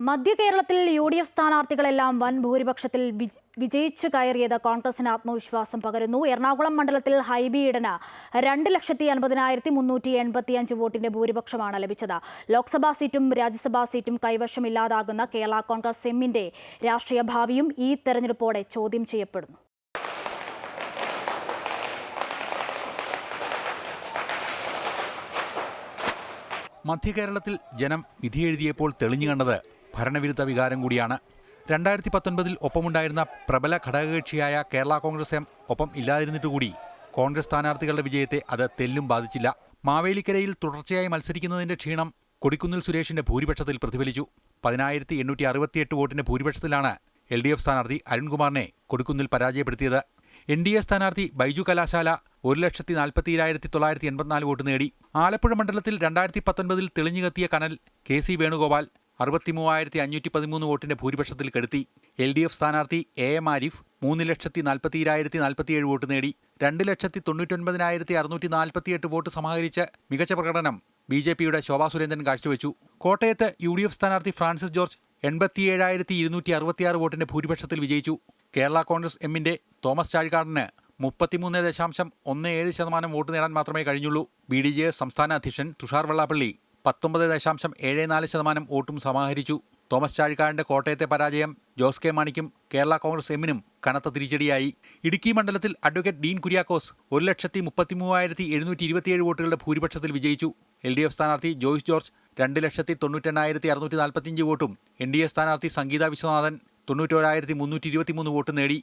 മധ്യ കേരളത്തിൽ U D F സ്ഥാനാർത്ഥികളെല്ലാം വൻ ഭൂരിപക്ഷത്തിൽ വിജ- വിജയിച്ചു കയറിയത് കോൺഗ്രസിന് ആത്മവിശ്വാസം പകരുന്നു. എറണാകുളം മണ്ഡലത്തിൽ ഹൈബി രണ്ട് ലക്ഷത്തി അൻപതിനായിരത്തി മുന്നൂറ്റി എൺപത്തി അഞ്ച് വോട്ടിന്റെ ഭൂരിപക്ഷമാണ് ലഭിച്ചത്. ലോക്സഭാ സീറ്റും രാജ്യസഭാ സീറ്റും കൈവശമില്ലാതാകുന്ന കേരള കോൺഗ്രസ് എമ്മിന്റെ രാഷ്ട്രീയ ഭാവിയും ഈ തെരഞ്ഞെടുപ്പോടെ ചോദ്യം ചെയ്യപ്പെടുന്നു. മധ്യകേരളത്തിൽ ജനം വിധിയെഴുതിയപ്പോൾ തെളിഞ്ഞു കണ്ടത് ഭരണവിരുദ്ധ വികാരം കൂടിയാണ്. രണ്ടായിരത്തി പത്തൊൻപതിൽ ഒപ്പമുണ്ടായിരുന്ന പ്രബല ഘടകകക്ഷിയായ കേരള കോൺഗ്രസ് എം ഒപ്പം ഇല്ലാതിരുന്നിട്ടുകൂടി കോൺഗ്രസ് സ്ഥാനാർത്ഥികളുടെ വിജയത്തെ അത് തെല്ലും ബാധിച്ചില്ല. മാവേലിക്കരയിൽ തുടർച്ചയായി മത്സരിക്കുന്നതിന്റെ ക്ഷീണം കൊടിക്കുന്നിൽ സുരേഷിന്റെ ഭൂരിപക്ഷത്തിൽ പ്രതിഫലിച്ചു. പതിനായിരത്തി എണ്ണൂറ്റി അറുപത്തിയെട്ട് വോട്ടിന്റെ ഭൂരിപക്ഷത്തിലാണ് എൽ ഡി എഫ് സ്ഥാനാർത്ഥി അരുൺകുമാറിനെ കൊടിക്കുന്നിൽ പരാജയപ്പെടുത്തിയത്. എൻ ഡി എ സ്ഥാനാർത്ഥി ബൈജു കലാശാല ഒരു ലക്ഷത്തി നാൽപ്പത്തിയേഴായിരത്തി തൊള്ളായിരത്തി എൺപത്തിനാല് വോട്ട് നേടി. ആലപ്പുഴ മണ്ഡലത്തിൽ രണ്ടായിരത്തി പത്തൊൻപതിൽ തെളിഞ്ഞുകത്തിയ കനൽ കെ സി വേണുഗോപാൽ അറുപത്തി മൂവായിരത്തി അഞ്ഞൂറ്റി പതിമൂന്ന് വോട്ടിന്റെ ഭൂരിപക്ഷത്തിൽ കെടുത്തി. എൽ ഡി എഫ് സ്ഥാനാർത്ഥി എ എം ആരിഫ് മൂന്ന് ലക്ഷത്തി നാൽപ്പത്തിയിരായിരത്തി നാൽപ്പത്തിയേഴ് വോട്ട് നേടി. രണ്ട് ലക്ഷത്തി തൊണ്ണൂറ്റൊൻപതിനായിരത്തി അറുന്നൂറ്റി നാൽപ്പത്തിയെട്ട് വോട്ട് സമാഹരിച്ച് മികച്ച പ്രകടനം ബി ജെ പിയുടെ ശോഭാ സുരേന്ദ്രൻ കാഴ്ചവെച്ചു. കോട്ടയത്ത് യു ഡി എഫ് സ്ഥാനാർത്ഥി ഫ്രാൻസിസ് ജോർജ് എൺപത്തിയേഴായിരത്തി ഇരുന്നൂറ്റി അറുപത്തിയാറ് വോട്ടിന്റെ ഭൂരിപക്ഷത്തിൽ വിജയിച്ചു. കേരള കോൺഗ്രസ് എമ്മിന്റെ തോമസ് ചാഴിക്കാടന് മുപ്പത്തിമൂന്ന് ദശാംശം ഒന്ന് ഏഴ് ശതമാനം വോട്ട് നേടാൻ മാത്രമേ കഴിഞ്ഞുള്ളൂ. ബി ഡി ജെ എസ് സംസ്ഥാന അധ്യക്ഷൻ തുഷാർ വെള്ളാപ്പള്ളി പത്തൊമ്പത് ദശാംശം ഏഴ് നാല് ശതമാനം വോട്ടും സമാഹരിച്ചു. തോമസ് ചാഴിക്കാടിന്റെ കോട്ടയത്തെ പരാജയം ജോസ് കെ മാണിക്കും കേരള കോൺഗ്രസ് എമ്മിനും കനത്ത തിരിച്ചടിയായി. ഇടുക്കി മണ്ഡലത്തിൽ അഡ്വക്കേറ്റ് ഡീൻ കുര്യാക്കോസ് ഒരു ലക്ഷത്തി മുപ്പത്തി മൂവായിരത്തി എഴുന്നൂറ്റി ഇരുപത്തിയേഴ് വോട്ടുകളുടെ ഭൂരിപക്ഷത്തിൽ വിജയിച്ചു. എൽ ഡി എഫ് സ്ഥാനാർത്ഥി ജോയ്സ് ജോർജ് രണ്ട് ലക്ഷത്തി തൊണ്ണൂറ്റെണ്ണായിരത്തി അറുന്നൂറ്റി നാൽപ്പത്തിയഞ്ച് വോട്ടും. എൻ ഡി എ സ്ഥാനാർത്ഥി സംഗീത വിശ്വനാഥൻ തൊണ്ണൂറ്റോരായിരത്തി മുന്നൂറ്റി ഇരുപത്തിമൂന്ന് വോട്ട് നേടി.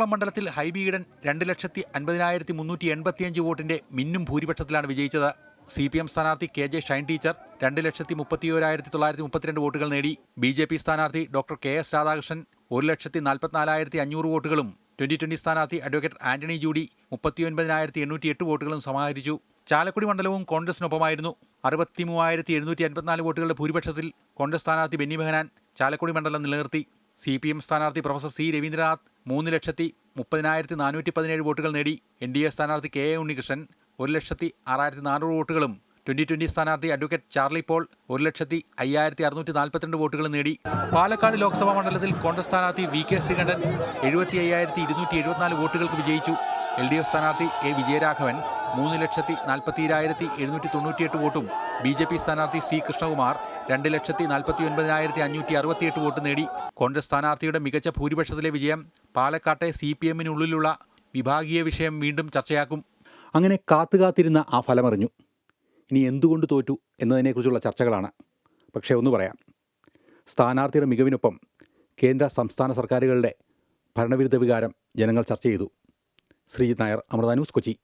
എറണാകുളം മണ്ഡലത്തിൽ ഹൈബി രണ്ട് ലക്ഷത്തി അൻപതിനായിരത്തി മുന്നൂറ്റി എൺപത്തിയഞ്ച് വോട്ടിന്റെ മിന്നും ഭൂരിപക്ഷത്തിലാണ് വിജയിച്ചത്. സി പി എം സ്ഥാനാർത്ഥി കെ ജെ ഷൈൻ ടീച്ചർ രണ്ട് ലക്ഷത്തി മുപ്പത്തിയോരായിരത്തി തൊള്ളായിരത്തി മുപ്പത്തിരണ്ട് വോട്ടുകൾ നേടി. ബി ജെ പി സ്ഥാനാർത്ഥി ഡോക്ടർ കെ എസ് രാധാകൃഷ്ണൻ ഒരു ലക്ഷത്തി നാൽപ്പത്തിനാലായിരത്തി അഞ്ഞൂറ് വോട്ടുകളും ട്വന്റി ട്വന്റി സ്ഥാനാർത്ഥി അഡ്വക്കേറ്റ് ആന്റണി ജൂഡി മുപ്പത്തിയൊൻപതിനായിരത്തി എണ്ണൂറ്റി എട്ട് വോട്ടുകളും സമാഹരിച്ചു. ചാലക്കുടി മണ്ഡലവും കോൺഗ്രസിനൊപ്പമായിരുന്നു. അറുപത്തി മൂവായിരത്തി എഴുന്നൂറ്റി അൻപത്തിനാല് വോട്ടുകളുടെ ഭൂരിപക്ഷത്തിൽ കോൺഗ്രസ് സ്ഥാനാർത്ഥി ബെന്നി ബെഹനാൻ ചാലക്കുടി മണ്ഡലം നിലനിർത്തി. സി പി എം സ്ഥാനാർത്ഥി പ്രൊഫസർ സി രവീന്ദ്രനാഥ് മൂന്ന് ലക്ഷത്തി മുപ്പതിനായിരത്തി നാനൂറ്റി പതിനേഴ് വോട്ടുകൾ നേടി എൻ ഡി എ സ്ഥാനാർത്ഥി കെ എ ഉണ്ണികൃഷ്ണൻ ഒരു ലക്ഷത്തി ആറായിരത്തി നാനൂറ് വോട്ടുകളും ട്വന്റി ട്വന്റി സ്ഥാനാർത്ഥി അഡ്വക്കേറ്റ് ചാർലി പോൾ ഒരു ലക്ഷത്തി അയ്യായിരത്തി അറുന്നൂറ്റി നാൽപ്പത്തിരണ്ട് വോട്ടുകൾ നേടി. പാലക്കാട് ലോക്സഭാ മണ്ഡലത്തിൽ കോൺഗ്രസ് സ്ഥാനാർത്ഥി വി കെ ശ്രീകണ്ഠൻ എഴുപത്തി അയ്യായിരത്തി ഇരുന്നൂറ്റി എഴുപത്തിനാല് വോട്ടുകൾക്ക് വിജയിച്ചു. എൽ ഡി എഫ് സ്ഥാനാർത്ഥി എ വിജയരാഘവൻ മൂന്ന് ലക്ഷത്തി നാൽപ്പത്തിരായിരത്തി എഴുന്നൂറ്റി തൊണ്ണൂറ്റിയെട്ട് വോട്ടും. ബി ജെ പി സ്ഥാനാർത്ഥി സി കൃഷ്ണകുമാർ രണ്ട് ലക്ഷത്തി നാൽപ്പത്തി ഒൻപതിനായിരത്തി അഞ്ഞൂറ്റി അറുപത്തിയെട്ട് വോട്ട് നേടി. കോൺഗ്രസ് സ്ഥാനാർത്ഥിയുടെ മികച്ച ഭൂരിപക്ഷത്തിലെ വിജയം പാലക്കാട്ടെ സി പി എമ്മിനുള്ളിലുള്ള വിഭാഗീയ വിഷയം വീണ്ടും ചർച്ചയാക്കും. അങ്ങനെ കാത്തുകാത്തിരുന്ന ആ ഫലമറിഞ്ഞു. ഇനി എന്തുകൊണ്ട് തോറ്റു എന്നതിനെക്കുറിച്ചുള്ള ചർച്ചകളാണ്. പക്ഷേ ഒന്ന് പറയാം. സ്ഥാനാർത്ഥിയുടെ മികവിനൊപ്പം കേന്ദ്ര സംസ്ഥാന സർക്കാരുകളുടെ ഭരണവിരുദ്ധ വികാരം ജനങ്ങൾ ചർച്ച ചെയ്തു. ശ്രീജിത് നായർ അമൃത ന്യൂസ് കൊച്ചി.